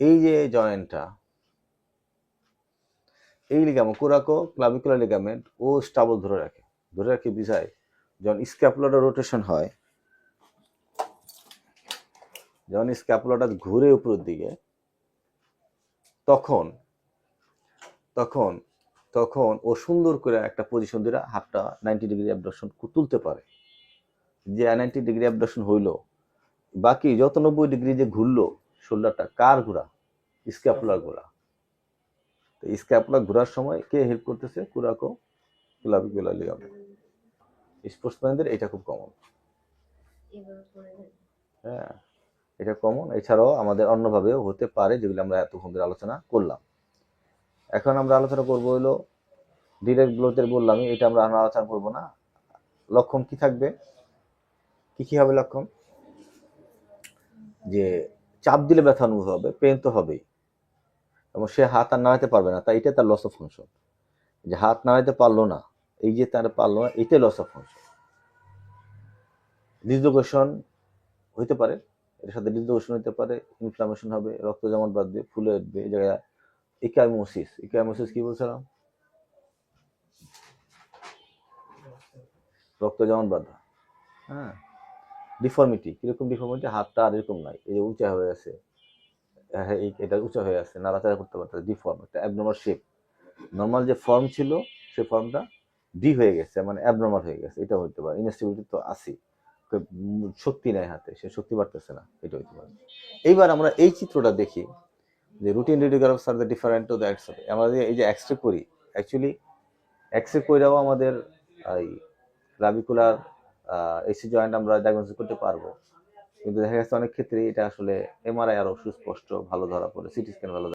এই যে জয়েন্টটা এই লিগামেন্ট কোরাকো ক্লাভিকুলার লিগামেন্ট ও স্টাবল ধরে রাখে। ধরে রাখে বিষয়, যখন স্ক্যাপুলাটা রোটেশন হয়, যখন স্ক্যাপুলাটা ঘুরে উপরের দিকে, তখন তখন তখন ও সুন্দর করে একটা পজিশন দিয়ে হাতটা নাইনটি ডিগ্রি অ্যাবডকশন তুলতে পারে। যে নাইনটি ডিগ্রি অ্যাবডকশন হইল, বাকি যত নব্বই ডিগ্রি যে ঘুরলো শোল্ডারটা কার ঘোরা স্ক্যাপুলার ঘোরা তো স্ক্যাপুলার ঘোরার সময় কে হেল্প করতেছে? কুরাকো ক্লাভিকুলার লিগামেন্ট স্পোর্টসম্যানদের এটা খুব কমন। হ্যাঁ এটা কমন এছাড়াও আমাদের অন্যভাবেও হতে পারে যেগুলো আমরা এতক্ষণ ধরে আলোচনা করলাম। এখন আমরা আলোচনা করব হলো ডিরেক্ট ব্লোতে বললামই এটা আমরা আলোচনা করব না। লক্ষণ কি থাকবে? কি কি হবে লক্ষণ? যে চাপ দিলে ব্যথা অনুভব হবে পেন তো হবেই। এবং সে হাত আর নাড়াতে পারবে না, তাই এটা তার লস অফ ফাংশন যে হাত নাড়াতে পারল না, এই যে তার পারল না, এটাই লস অফ ফাংশন ডিসলোকেশন হইতে পারে, এর সাথে ডিসলোকেশন হতে পারে ইনফ্লামেশন হবে, রক্ত জমাট বাঁধবে ফুলে উঠবে, এই জায়গায় ইকাইমোসিস ইকাইমোসিস কি বলছিলাম রক্ত জমাট বাঁধা হ্যাঁ। ডিফর্মিটি কীরকম ডিফর্মিটি হাতটা আর এরকম নাই এই যে উঁচা হয়ে আছে। হ্যাঁ এই- এটা উঁচা হয়ে আছে। নাড়াচাড়া করতে পারতেছে ডিফর্ম একটা অ্যাবনর্মাল শেপ নর্মাল যে ফর্ম ছিল সেই ফর্মটা ডি হয়ে গেছে মানে অ্যাবনর্মাল হয়ে গেছে। এটা হতে পারে। ইনস্টেবিলিটি তো আছে শক্তি নেয় হাতে, সে শক্তি বাড়তেছে না। এটা হইতে পারে। এইবার আমরা এই চিত্রটা দেখি, যে routine radiographs R the different to the X ray আমরা এই যে এক্সরে করি অ্যাকচুয়ালি এক্সরে কইরাও আমাদের, এই ক্লাভিকুলার এসি জয়েন্ট আমরা ডায়াগনোসিস করতে পারব। কিন্তু দেখা যাচ্ছে অনেক ক্ষেত্রে এটা আসলে এমআরআই আরও সুস্পষ্ট, ভালো ধরা পড়ে সিটি স্ক্যান ভালো